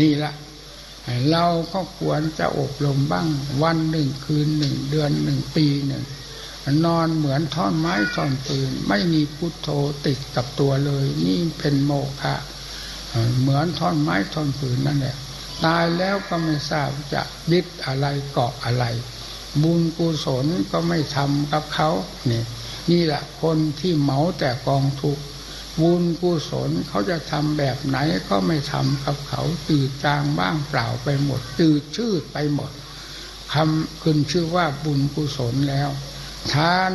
นี่ละเราก็ควรจะอบรมบ้าง วันหนึ่งคืนหนึ่งเดือนหนึ่งปีหนึ่งนอนเหมือนท่อนไม้ท่อนปืน ไม่มีพุทโธติดกับตัวเลย นี่เป็นโมฆะเหมือนท่อนไม้ท่อนปืนนั่นแหละตายแล้วก็ไม่ทราบจะยึดอะไรเกาะอะไร บุญกุศลก็ไม่ทำกับเขาเนี่ยนี่แหละคนที่เหมาแต่กองทุก บุญกุศลเขาจะทำแบบไหนก็ไม่ทำกับเขาตื่นจางบ้างเปล่าไปหมดตื่นชืดไปหมดคำขึ้นชื่อว่าบุญกุศลแล้วทาน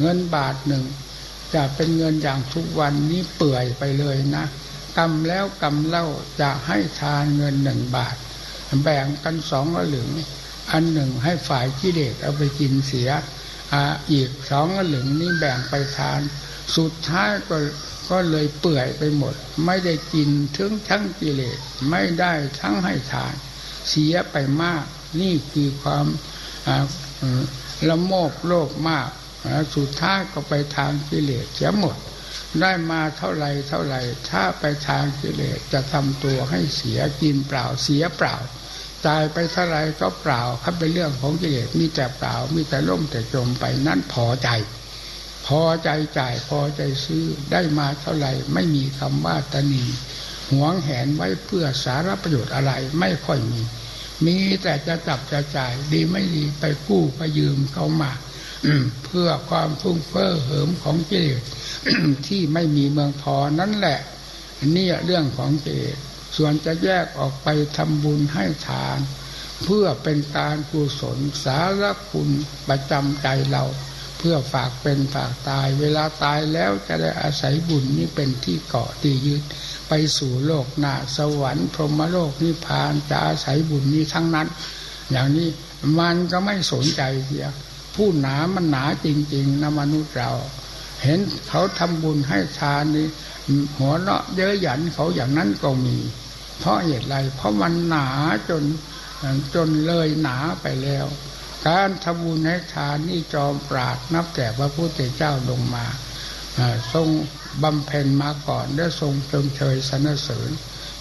เงินบาทหนึ่ง จะเป็นเงินอย่างทุกวันนี้เปื่อยไปเลยนะกำแล้วกำเล่าจะให้ทานเงินหนึ่งบาท แบ่งกันสองหลึง อันหนึ่งให้ฝ่ายกิเลสเอาไปกินเสียออีกสองหลึงนี้แบ่งไปทาน สุดท้ายก็ ก็เลยเปื่อยไปหมด ไม่ได้กินถึงทั้งกิเลสไม่ได้ทั้งให้ทาน เสียไปมาก นี่คือความละโมบโลภมากสุดท้ายก็ไปทางกิเลสเสียหมด ได้มาเท่าไรเท่าไรถ้าไปทางกิเลสจะทำตัวให้เสียกินเปล่าเสียเปล่าตายไปเท่าไรก็เปล่าครับเป็นเรื่องของกิเลสมีแต่เปล่ามีแต่ล่มแต่จมไปนั่นพอใจ พอใจจ่ายพอใจซื้อได้มาเท่าไรไม่มีคำว่าตนีหวงแหนไว้เพื่อสารประโยชน์อะไรไม่ค่อยมี มีแต่จะจับจะจ่ายดีไม่ดีไปกู้ไปยืมเขามาเพื่อความฟุ้งเฟ้อเหิมของกิเลสที่ไม่มีเมืองพอนั่นแหละนี่เรื่องของเลสส่วนจะแยกออกไปทำบุญให้ทาน เพื่อเป็นการกุศลสารคุณประจำใจเรา พื่อฝากเป็นฝากตาย เวลาตายแล้วจะได้อาศัยบุญนี้เป็นที่เกาะที่ยึดไปสู่โลกหน้าสวรรค์พรหมโลกนิพพานจะอาศัยบุญนี้ทั้งนั้น อย่างนี้มันก็ไม่สนใจเสียผู้หนามันหนาจริง ๆนะมนุษย์เรา เห็นเขาทำบุญให้ทานนี่หัวเราะเยอะหยันเขาอย่างนั้นก็มี เพราะเหตุไรเพราะมันหนาจนจนเลยหนาไปแล้ว การทำบุญให้ทานนี่จอมปราดนับแต่พระพุทธเจ้าลงมาทรงบำเพ็ญมาก่อนได้ทรงเชิงเชยสรรเสริญ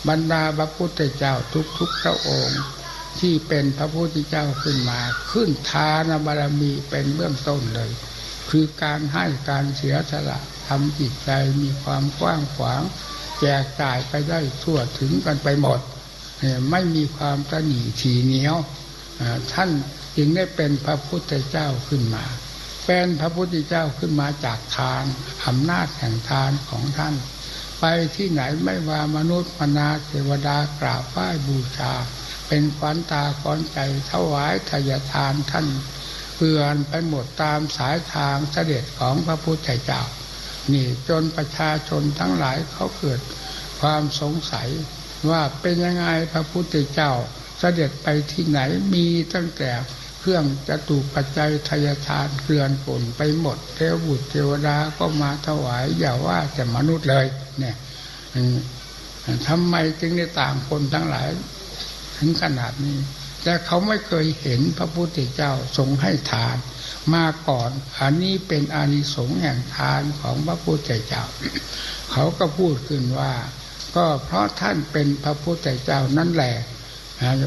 บรรดาพระพุทธเจ้าทุกๆพระองค์ ที่เป็นพระพุทธเจ้าขึ้นมา ขึ้นทานบารมีเป็นเบื้องต้นเลย คือการให้การเสียสละทำจิตใจมีความกว้างขวาง แจกจ่ายไปได้ทั่วถึงกันไปหมด ไม่มีความตนีทีเหนียวท่าน จึงได้เป็นพระพุทธเจ้าขึ้นมา เป็นพระพุทธเจ้าขึ้นมาจากทานอำนาจแห่งทานของท่าน ไปที่ไหนไม่ว่ามนุษย์มนาเทวดากราบไหว้บูชา เป็นขวัญตาขวัญใจถวายทายทานท่านเปลื่อนไปหมดตามสายทางเสด็จของพระพุทธเจ้า นี่จนประชาชนทั้งหลายเขาเกิดความสงสัยว่าเป็นยังไงพระพุทธเจ้าเสด็จไปที่ไหนมีตั้งแต่ เครื่องจตุปัจจัยทยทานเกลื่อนผลไปหมดเทวบุตรเทวดาก็มาถวายอย่าว่าแต่มนุษย์เลย เนี่ยทำไมจึงได้ต่างคนทั้งหลาย ถึงขนาดนี้ แต่เขาไม่เคยเห็นพระพุทธเจ้าทรงให้ทาน มาก่อน อันนี้เป็นอานิสงส์แห่งทานของพระพุทธเจ้า เขาก็พูดขึ้นว่า ก็เพราะท่านเป็นพระพุทธเจ้านั่นแหละ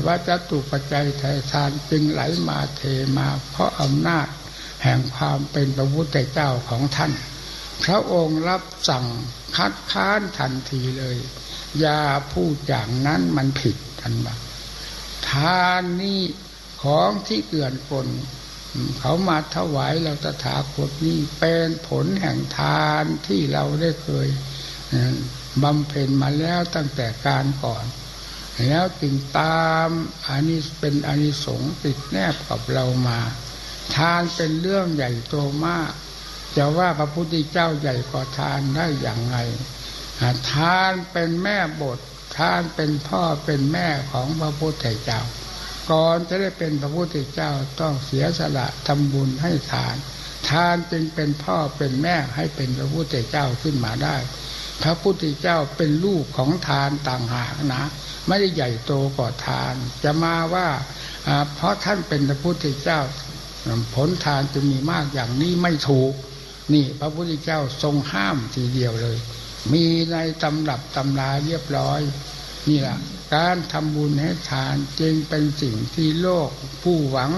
ว่าจะตุปัจจัยไทยทานจึงไหลมาเทมา เพราะอำนาจแห่งความเป็นพระพุทธเจ้าของท่าน พระองค์รับสั่งคัดค้านทันทีเลยอย่าพูดอย่างนั้นมันผิดท่านว่าทานนี่ของที่เกลื่อนปนเขามาถวายเราตถาคตนี่เป็นผลแห่งทานที่เราได้เคยบำเพ็ญมาแล้วตั้งแต่การก่อน แล้วจึงตามอันนี้เป็นอานิสงส์ติดแนบกับเรามา ทานเป็นเรื่องใหญ่โตมากจะว่าพระพุทธเจ้าใหญ่กว่าทานได้อย่างไรทานเป็นแม่บท ทานเป็นพ่อเป็นแม่ของพระพุทธเจ้า ก่อนจะได้เป็นพระพุทธเจ้าต้องเสียสละทำบุญให้ทาน ทานจึงเป็นพ่อเป็นแม่ให้เป็นพระพุทธเจ้าขึ้นมาได้ พระพุทธเจ้าเป็นลูกของทานต่างหากนะ ไม่ได้ใหญ่โตกว่าทาน จะมาว่าเพราะท่านเป็นพระพุทธเจ้าผลทานจะมีมากอย่างนี้ไม่ถูก นี่พระพุทธเจ้าทรงห้ามทีเดียวเลย มีในตำรับตำราเรียบร้อย นี่แหละการทำบุญให้ทานจึงเป็นสิ่งที่โลกผู้หวัง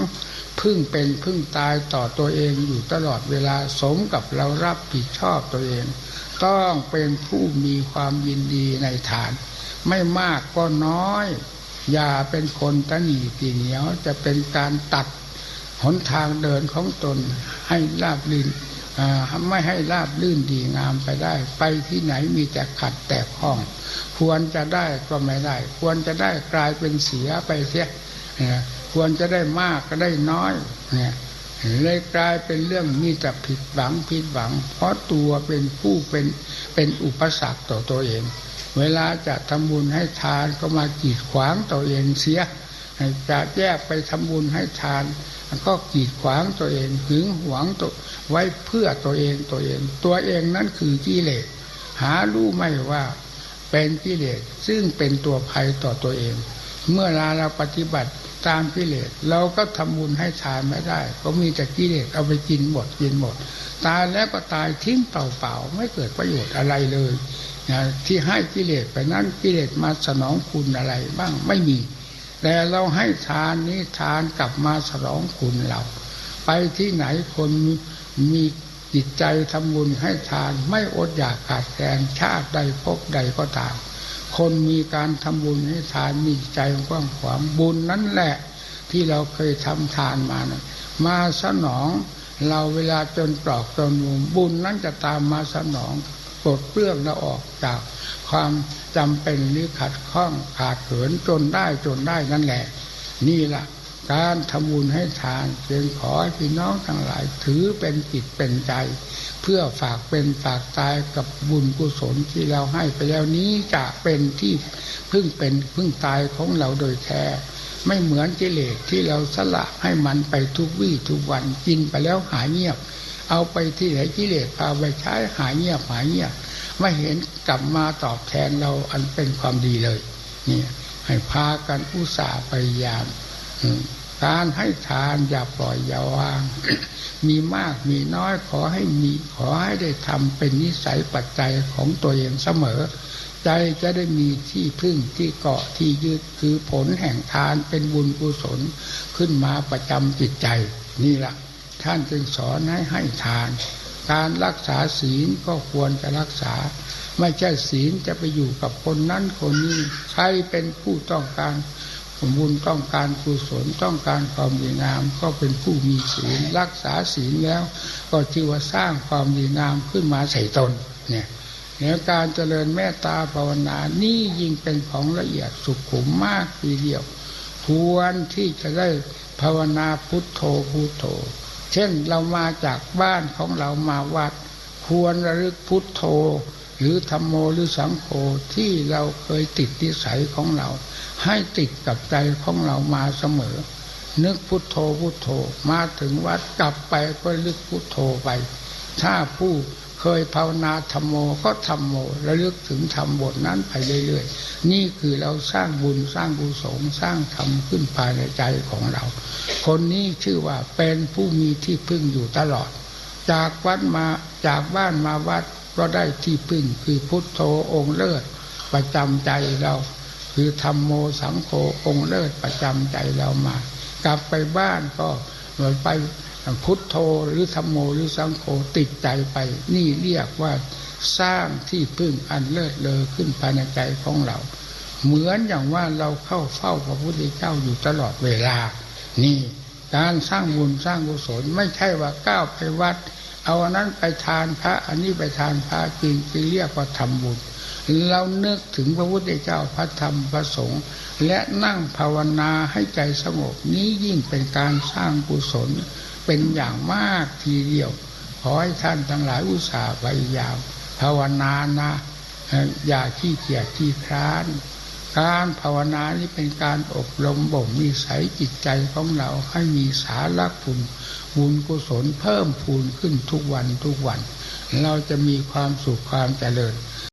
พึ่งเป็นพึ่งตายต่อตัวเองอยู่ตลอดเวลาสมกับเรารับผิดชอบตัวเอง ต้องเป็นผู้มีความยินดีในทาน ไม่มากก็น้อย อย่าเป็นคนตันีตีเหนียว จะเป็นการตัดหนทางเดินของตนให้ราบลื่นไม่ให้ราบลื่นดีงามไปได้ ไปที่ไหนมีแต่ขัดแตกห้อง ควรจะได้ก็ไม่ได้ ควรจะได้กลายเป็นเสียไปเสียควรจะได้มากก็ได้น้อยเนี่ยเลยกลายเป็นเรื่องมีแต่ผิดหวังผิดหวัง เพราะตัวเป็นผู้เป็นเป็นอุปสรรคต่อตัวเอง เวลาจะทำบุญให้ทานก็มากีดขวางตัวเองเสียจะแยกไปทำบุญให้ทาน ก็กีดขวางตัวเองหึงหวงตัวไว้เพื่อตัวเองตัวเอง ตัวเองนั่นคือกิเลสหารู้ไม่ว่าเป็นกิเลสซึ่งเป็นตัวภัยต่อตัวเอง เมื่อลาเราปฏิบัติ ตามกิเลสเราก็ทำบุญให้ทานไม่ได้ ก็มีแต่กิเลสเอาไปกินหมดกินหมด ตายแล้วก็ตายทิ้งเปล่าๆไม่เกิดประโยชน์อะไรเลยนะที่ให้กิเลสไปนั้นกิเลสมาสนองคุณอะไรบ้างไม่มี แต่เราให้ทานนี้ทานกลับมาสนองคุณเรา ไปที่ไหนคนมีจิตใจทำบุญให้ทานไม่อดอยากขาดแคลนชาติใดพบใดก็ตาม คนมีการทำบุญให้ทานมีใจกว้างขวางบุญนั่นแหละ ที่เราเคยทำทานมานะมาสนองเราเวลาจนปลอกจนมุมบุญนั้นจะตามมาสนองปลดเปลื้องเราออกจากความจำเป็นหรือขัดข้องขาดเขินจนได้จนได้นั่นแหละ นี่แหละ การทำบุญให้ทานเพียงขอให้พี่น้องทั้งหลาย ถือเป็นจิตเป็นใจ เพื่อฝากเป็นฝากตายกับบุญกุศลที่เราให้ไปแล้วนี้จะเป็นที่พึ่งเป็นพึ่งตายของเราโดยแท้ไม่เหมือนกิเลสที่เราสละให้มันไปทุกวี่ทุกวันกินไปแล้วหายเงียบ เอาไปที่ไหนกิเลสพาไปใช้หายเงียบหายเงียบไม่เห็นกลับมาตอบแทนเราอันเป็นความดีเลยนี่ให้พากันอุตส่าห์พยายาม การให้ทานอย่าปล่อยอย่าวาง มีมากมีน้อยขอให้มีขอให้ได้ทำเป็นนิสัยปัจจัยของตัวเองเสมอ ใจจะได้มีที่พึ่งที่เกาะที่ยึดคือผลแห่งทานเป็นบุญกุศลขึ้นมาประจำจิตใจ นี่แหละท่านจึงสอนให้ให้ทาน การรักษาศีลก็ควรจะรักษา ไม่ใช่ศีลจะไปอยู่กับคนนั้นคนนี้ใครเป็นผู้ต้องการ บุญต้องการกุศลต้องการความดีงาม ก็เป็นผู้มีศีลรักษาศีลแล้ว ก็ชื่อว่าสร้างความดีงามขึ้นมาใส่ตนเนี่ยแล้วการเจริญเมตตาภาวนานี่ยิ่งเป็นของละเอียดสุขุมมากทีเดียวควรที่จะได้ภาวนาพุทโธพุทโธ เช่นเรามาจากบ้านของเรามาวัด ควรระลึกพุทโธ หรือธรรมโมหรือสังโฆที่เราเคยติดนิสัยของเรา ให้ติดกับใจของเรามาเสมอ นึกพุทโธพุทโธมาถึงวัดกลับไปก็ลึกพุทโธไป ถ้าผู้เคยภาวนาธรรมโมก็ธรรมโมระลึกถึงธรรมบทนั้นไปเรื่อยๆ นี่คือเราสร้างบุญสร้างกุศลสร้างธรรมขึ้นภายในใจของเรา คนนี้ชื่อว่าเป็นผู้มีที่พึ่งอยู่ตลอด จากวัดมาจากบ้านมาวัด ก็ได้ที่พึ่งคือพุทโธองค์เลิศประจำใจเรา คือธรรมโมสังโฆองค์เลิศประจำใจเรามา กลับไปบ้านก็เหมือนไปพุทโธหรือธรรมโมหรือสังโฆติดใจไป นี่เรียกว่าสร้างที่พึ่งอันเลิศเลอขึ้นภายในใจของเรา เหมือนอย่างว่าเราเข้าเฝ้าพระพุทธเจ้าอยู่ตลอดเวลา นี่การสร้างบุญสร้างกุศลไม่ใช่ว่าก้าวไปวัด เอาอันนั้นไปทานพระ อันนี้ไปทานพระจริงจึงเรียกว่าทำบุญเรานึกถึงพระพุทธเจ้าพระธรรมพระสงฆ์และนั่งภาวนาให้ใจสงบนี้ยิ่งเป็นการสร้างกุศลเป็นอย่างมากทีเดียว ขอให้ท่านทั้งหลายอุตส่าห์พยายามภาวนานะอย่าขี้เกียจขี้คร้าน การภาวนานี่เป็นการอบรมบ่มนิสัยจิตใจของเราให้มีสาระบุญบุญกุศลเพิ่มพูนขึ้นทุกวันทุกวัน เราจะมีความสุขความเจริญ